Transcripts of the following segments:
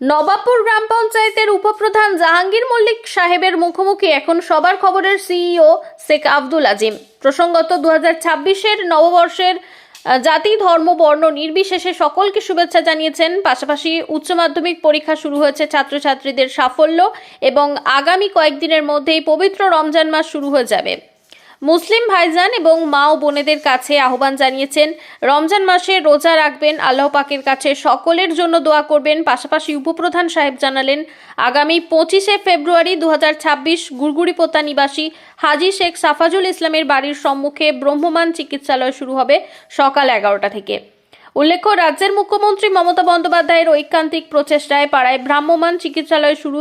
নবাবপুর গ্রাম পঞ্চায়েতের উপপ্রধান জাহাঙ্গীর মল্লিক সাহেবের মুখোমুখি এখন সবার খবরের সিইও শেখ আব্দুল আজিম। প্রসঙ্গত দু হাজার ছাব্বিশের নববর্ষের জাতি, ধর্ম, বর্ণ নির্বিশেষে সকলকে শুভেচ্ছা জানিয়েছেন। পাশাপাশি উচ্চ মাধ্যমিক পরীক্ষা শুরু হয়েছে ছাত্রছাত্রীদের সাফল্য এবং আগামী কয়েকদিনের মধ্যেই পবিত্র রমজান মাস শুরু হয়ে যাবে। মুসলিম ভাইজান এবং মা ও বোনেদের কাছে আহ্বান জানিয়েছেন, রমজান মাসে রোজা রাখবেন, আল্লাহ পাকের কাছে সকলের জন্য দোয়া করবেন। পাশাপাশি উপপ্রধান সাহেব জানালেন, আগামী পঁচিশে ফেব্রুয়ারি দু হাজার ছাব্বিশ গুড়গুড়িপোতা নিবাসী হাজি শেখ সাফাজুল ইসলামের বাড়ির সম্মুখে ব্রহ্মমান চিকিৎসালয় শুরু হবে সকাল এগারোটা থেকে। উল্লেখ্য রাজ্যের মুখ্যমন্ত্রী মমতা বন্দ্যোপাধ্যায়ের ঐকান্তিক প্রচেষ্টায় পাড়ায় ভ্রাম্যমান চিকিৎসালয় শুরু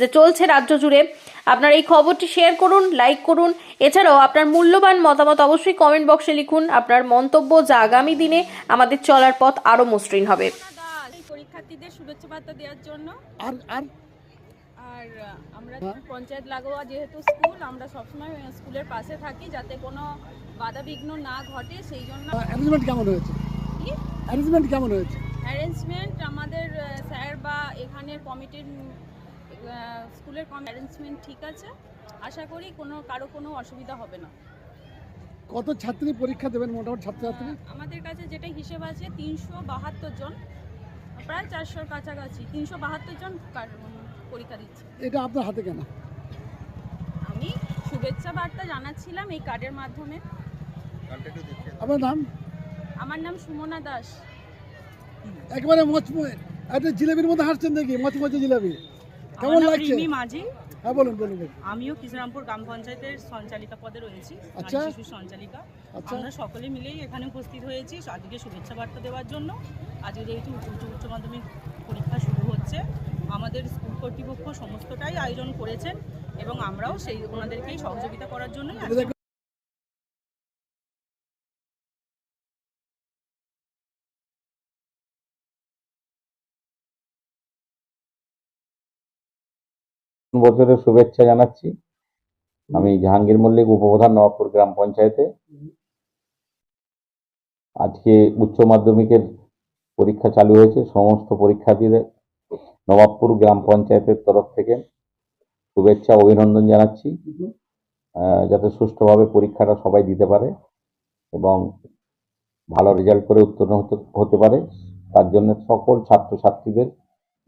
যে চলছে রাজ্য জুড়ে। আপনার এই খবরটি শেয়ার করুন লাইক করুন। এছাড়াও আপনার মূল্যবান মতামত অবশ্যই কমেন্ট বক্সে লিখুন। আপনার মন্তব্য যা আগামী দিনে আমাদের চলার পথ আরও মসৃণ হবে। পরীক্ষার্থীদের শুভেচ্ছা বার্তা দেওয়ার জন্য। আর আর? আর আমরা হ্যাঁ। পঞ্চায়েত লাগোয়া যেহেতু স্কুল আমরা সবসময় স্কুলের পাশে থাকি যাতে কোনো বাধা বিঘ্ন না ঘটে সেই জন্য অ্যারেঞ্জমেন্ট কেমন হয়েছে? কি? অ্যারেঞ্জমেন্ট কেমন হয়েছে? অ্যারেঞ্জমেন্ট আমাদের স্যার বা এখানের কমিটির স্কুলের অ্যারেঞ্জমেন্ট ঠিক আছে। আশা করি কোনো কারও কোনো অসুবিধা হবে না। কত ছাত্রী পরীক্ষা দেবেন মোটামুটি ছাত্রছাত্রী? আমাদের কাছে যেটা হিসেব আছে তিনশো বাহাত্তর জন প্রায় চারশোর কাছাকাছি তিনশো বাহাত্তর জন পরীক্ষা দিচ্ছে। এটা আপনার হাতে কেন? আমি শুভেচ্ছা বার্তা জানাচ্ছিলাম এই কার্ডের মাধ্যমে। আপনার নাম? আমার নাম সুমনা দাস। একেবারে মচময় একটা জিলেবির মধ্যে হাসছেন দেখি মচমচে জিলাপি। কেমন লাগছে? রিমি মাঝি। হ্যাঁ বলুন বলুন। আমিও কৃষ্ণরামপুর গ্রাম পঞ্চায়েতের সঞ্চালিকা পদে রয়েছি আচ্ছা। শিশু সঞ্চালিকা। আচ্ছা। আমরা সকলে মিলেই এখানে উপস্থিত হয়েছি। আজকে শুভেচ্ছা বার্তা দেওয়ার জন্য। আজকে যেহেতু উচ্চ উচ্চ মাধ্যমিক পরীক্ষা শুরু হচ্ছে আমাদের স্কুল কর্তৃপক্ষ সমস্তটাই আয়োজন করেছেন এবং আমরাও সেই ওনাদেরকেই সহযোগিতা করার জন্যই বছরের শুভেচ্ছা জানাচ্ছি। আমি জাহাঙ্গীর মল্লিক, উপপ্রধান নবাবপুর গ্রাম পঞ্চায়েতে। আজকে উচ্চ মাধ্যমিকের পরীক্ষা চালু হয়েছে, সমস্ত পরীক্ষার্থীদের নবাবপুর গ্রাম পঞ্চায়েতের তরফ থেকে শুভেচ্ছা, অভিনন্দন জানাচ্ছি। যাতে সুষ্ঠুভাবে পরীক্ষাটা সবাই দিতে পারে এবং ভালো রেজাল্ট করে উত্তীর্ণ হতে হতে পারে। তার জন্য সকল ছাত্রছাত্রীদের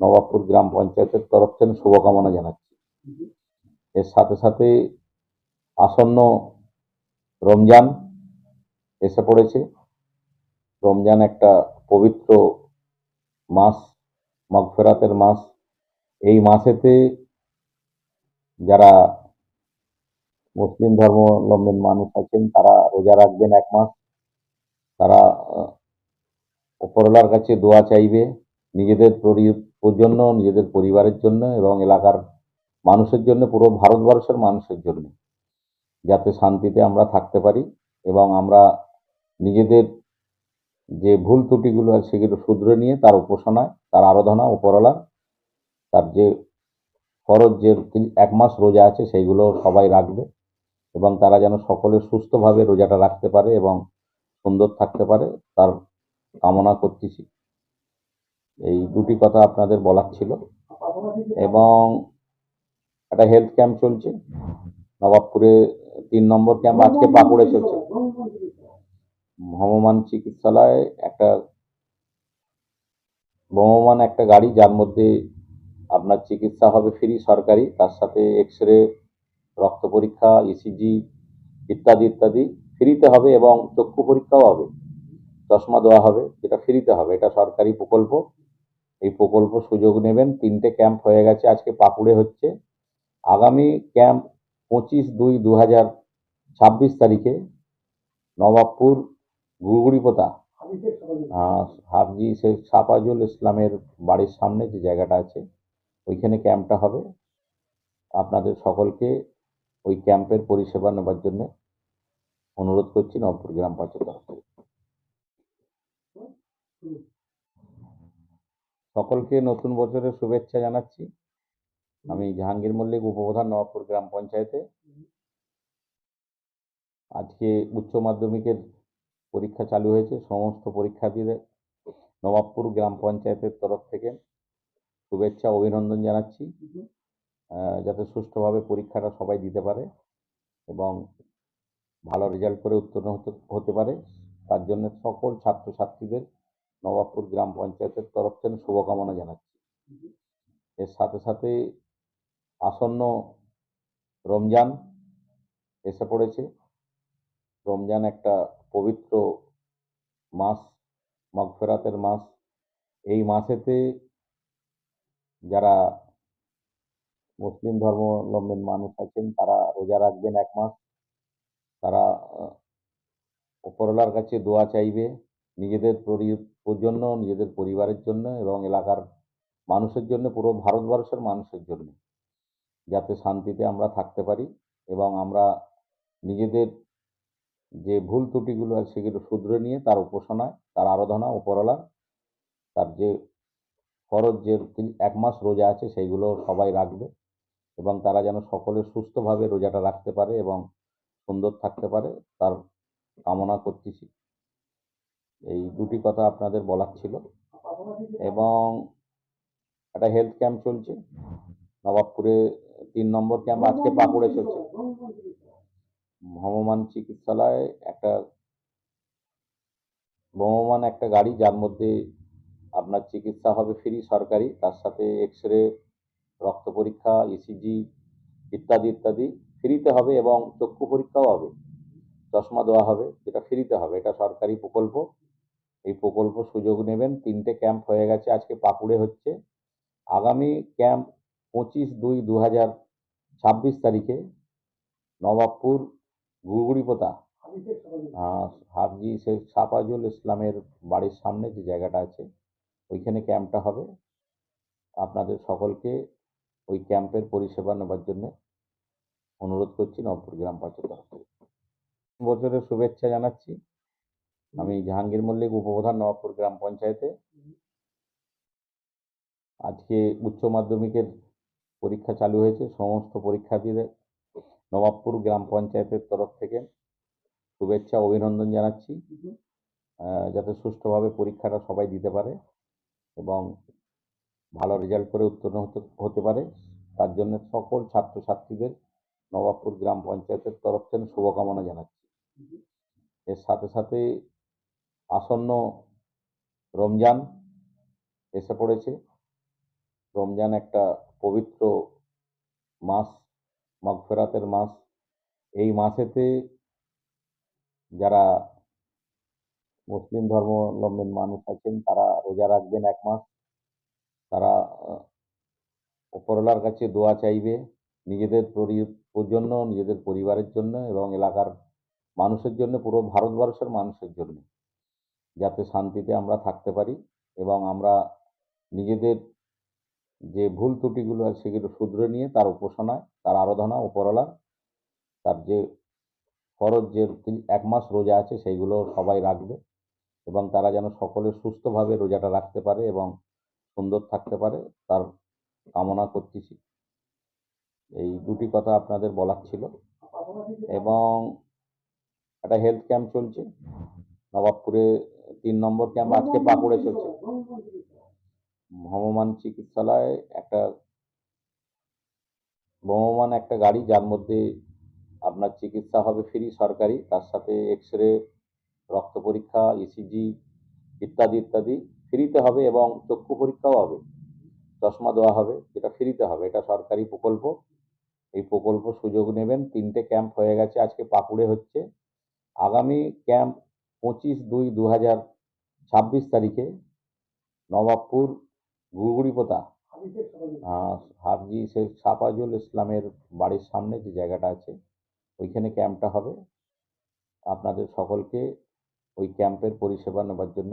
নবাবপুর গ্রাম পঞ্চায়েতের তরফ থেকে শুভকামনা জানাচ্ছি। এর সাথে সাথে আসন্ন রমজান এসে পড়েছে। রমজান একটা পবিত্র মাস, মগফেরাতের মাস। এই মাসেতে যারা মুসলিম ধর্মাবলম্বী মানুষ আছেন, তারা রোজা রাখবেন এক মাস। তারা উপরওয়ালার কাছে দোয়া চাইবে নিজেদের জন্য নিজেদের পরিবারের জন্য এবং এলাকার মানুষের জন্য, পুরো ভারতবর্ষের মানুষের জন্য। যাতে শান্তিতে আমরা থাকতে পারি এবং আমরা নিজেদের যে ভুল ত্রুটিগুলো আছে সেগুলো শুধরে নিয়ে তার উপাসনায়, তার আরাধনা উপরওয়ালা তার যে ফরজ যে এক মাস রোজা আছে সেইগুলো সবাই রাখবে এবং তারা যেন সকলে সুস্থভাবে রোজাটা রাখতে পারে এবং সুন্দর থাকতে পারে, তার কামনা করতেছি। এই দুটি কথা আপনাদের বলার ছিল। এবং একটা হেলথ ক্যাম্প চলছে। নবাবপুরে তিন নম্বর ক্যাম্প আজকে পাকুড়ে চলছে। ভ্রমমান চিকিৎসালয়ে একটা ভ্রমমান একটা গাড়ি, যার মধ্যে আপনার চিকিৎসা হবে ফ্রি সরকারি, তার সাথে এক্স রে রক্ত পরীক্ষা ইসিজি ইত্যাদি ইত্যাদি ফ্রিতে হবে এবং চক্ষু পরীক্ষাও হবে। চশমা দেওয়া হবে, যেটা ফ্রিতে হবে। এটা সরকারি প্রকল্প। এই প্রকল্প সুযোগ নেবেন। তিনটে ক্যাম্প হয়ে গেছে, আজকে পাকুড়ে হচ্ছে। আগামী ক্যাম্প পঁচিশ দুই দু হাজার ছাব্বিশ তারিখে নবাবপুর গুড়গুড়িপোতা হাফজি শেখ সাফাজুল ইসলামের বাড়ির সামনে যে জায়গাটা আছে, ওইখানে ক্যাম্পটা হবে। আপনাদের সকলকে ওই ক্যাম্পের পরিষেবা নেবার জন্য অনুরোধ করছি নবপুর গ্রাম পঞ্চায়েত। সকলকে নতুন বছরের শুভেচ্ছা জানাচ্ছি। আমি জাহাঙ্গীর মল্লিক উপপ্রধান নবাবপুর গ্রাম পঞ্চায়েতে। আজকে উচ্চ মাধ্যমিকের পরীক্ষা চালু হয়েছে সমস্ত পরীক্ষার্থীদের নবাবপুর গ্রাম পঞ্চায়েতের তরফ থেকে শুভেচ্ছা অভিনন্দন জানাচ্ছি। যাতে সুষ্ঠুভাবে পরীক্ষাটা সবাই দিতে পারে এবং ভালো রেজাল্ট করে উত্তীর্ণ হতে পারে। তার জন্য সকল ছাত্রছাত্রীদের নবাবপুর গ্রাম পঞ্চায়েতের তরফ থেকে শুভকামনা জানাচ্ছি। এর সাথে সাথে আসন্ন রমজান এসে পড়েছে। রমজান একটা পবিত্র মাস, মগফেরাতের মাস। এই মাসেতে যারা মুসলিম ধর্মাবলম্বী মানুষ আছেন, তারা রোজা রাখবেন এক মাস। তারা উপরওয়ালার কাছে দোয়া চাইবে নিজেদের জন্য নিজেদের পরিবারের জন্য এবং এলাকার মানুষের জন্য, পুরো ভারতবর্ষের মানুষের জন্য। যাতে শান্তিতে আমরা থাকতে পারি এবং আমরা নিজেদের যে ভুল ত্রুটিগুলো আছে সেগুলো শুধরে নিয়ে তার উপাসনায়, তার আরাধনা উপরওয়ালার, তার যে ফরজ যে এক মাস রোজা আছে সেইগুলো সবাই রাখবে এবং তারা যেন সকলে সুস্থভাবে রোজাটা রাখতে পারে এবং সুন্দর থাকতে পারে তার কামনা করতেছি। এই দুটি কথা আপনাদের বলার ছিল এবং একটা হেলথ ক্যাম্প চলছে নবাবপুরে তিন নম্বর ক্যাম্প আজকে পাকুড়ে চলছে। ভ্রমমান চিকিৎসালয়ে, একটা ভ্রমমান একটা গাড়ি, যার মধ্যে আপনার চিকিৎসা হবে ফ্রি সরকারি, তার সাথে এক্স রে রক্ত পরীক্ষা ইসিজি ইত্যাদি ইত্যাদি ফ্রিতে হবে এবং চক্ষু পরীক্ষাও হবে। চশমা দেওয়া হবে, যেটা ফ্রিতে হবে। এটা সরকারি প্রকল্প। এই প্রকল্প সুযোগ নেবেন। তিনটে ক্যাম্প হয়ে গেছে, আজকে পাকুড়ে হচ্ছে। আগামী ক্যাম্প পঁচিশ দুই দু হাজার ছাব্বিশ তারিখে নবাবপুর গুড়গুড়িপোতা আহ, হাফজি শেখ সাফাজুল ইসলামের বাড়ির সামনে যে জায়গাটা আছে ওইখানে ক্যাম্পটা হবে। আপনাদের সকলকে ওই ক্যাম্পের পরিষেবা নেবার জন্য অনুরোধ করছি নবপুর গ্রাম পঞ্চায়েত তরফ বছরের শুভেচ্ছা জানাচ্ছি। আমি জাহাঙ্গীর মল্লিক উপপ্রধান নবাবপুর গ্রাম পঞ্চায়েতে। আজকে উচ্চ মাধ্যমিকের পরীক্ষা চালু হয়েছে সমস্ত পরীক্ষার্থীদের নবাবপুর গ্রাম পঞ্চায়েতের তরফ থেকে শুভেচ্ছা অভিনন্দন জানাচ্ছি। যাতে সুষ্ঠুভাবে পরীক্ষাটা সবাই দিতে পারে এবং ভালো রেজাল্ট করে উত্তীর্ণ হতে হতে পারে। তার জন্য সকল ছাত্রছাত্রীদের নবাবপুর গ্রাম পঞ্চায়েতের তরফ থেকে শুভকামনা জানাচ্ছি। এর সাথে সাথে আসন্ন রমজান এসে পড়েছে। রমজান একটা পবিত্র মাস, মগফেরাতের মাস। এই মাসেতে যারা মুসলিম ধর্মাবলম্বী মানুষ আছেন, তারা রোজা রাখবেন এক মাস। তারা উপরওয়ালার কাছে দোয়া চাইবে নিজেদের জন্য, নিজেদের পরিবারের জন্য এবং এলাকার মানুষের জন্য, পুরো ভারতবর্ষের মানুষের জন্য। যাতে শান্তিতে আমরা থাকতে পারি এবং আমরা নিজেদের যে ভুল ত্রুটিগুলো আছে সেগুলো শুধরে নিয়ে তার উপাসনায়, তার আরাধনা উপরওয়ালার তার যে ফরজ যে এক মাস রোজা আছে সেইগুলো সবাই রাখবে এবং তারা যেন সকলে সুস্থভাবে রোজাটা রাখতে পারে এবং সুন্দর থাকতে পারে, তার কামনা করতেছি। এই দুটি কথা আপনাদের বলার ছিল এবং একটা হেলথ ক্যাম্প চলছে। নবাবপুরে তিন নম্বর ক্যাম্প আজকে পাকুড়ে চলছে। ভ্রমমান চিকিৎসালয়ে, একটা ভ্রমমান একটা গাড়ি যার মধ্যে আপনার চিকিৎসা হবে ফ্রি সরকারি, তার সাথে এক্স রে রক্ত পরীক্ষা ইসিজি ইত্যাদি ইত্যাদি ফ্রিতে হবে এবং চক্ষু পরীক্ষাও হবে। চশমা দেওয়া হবে, যেটা ফ্রিতে হবে। এটা সরকারি প্রকল্প। এই প্রকল্প সুযোগ নেবেন। তিনটে ক্যাম্প হয়ে গেছে, আজকে পাকুড়ে হচ্ছে। আগামী ক্যাম্প পঁচিশ দুই দু হাজার ছাব্বিশ তারিখে নবাবপুর গুড়গুড়িপোতা পোতা। হাফজি শেখ সাফাজুল ইসলামের বাড়ির সামনে যে জায়গাটা আছে ওইখানে ক্যাম্পটা হবে। আপনাদের সকলকে ওই ক্যাম্পের পরিষেবা নেবার জন্য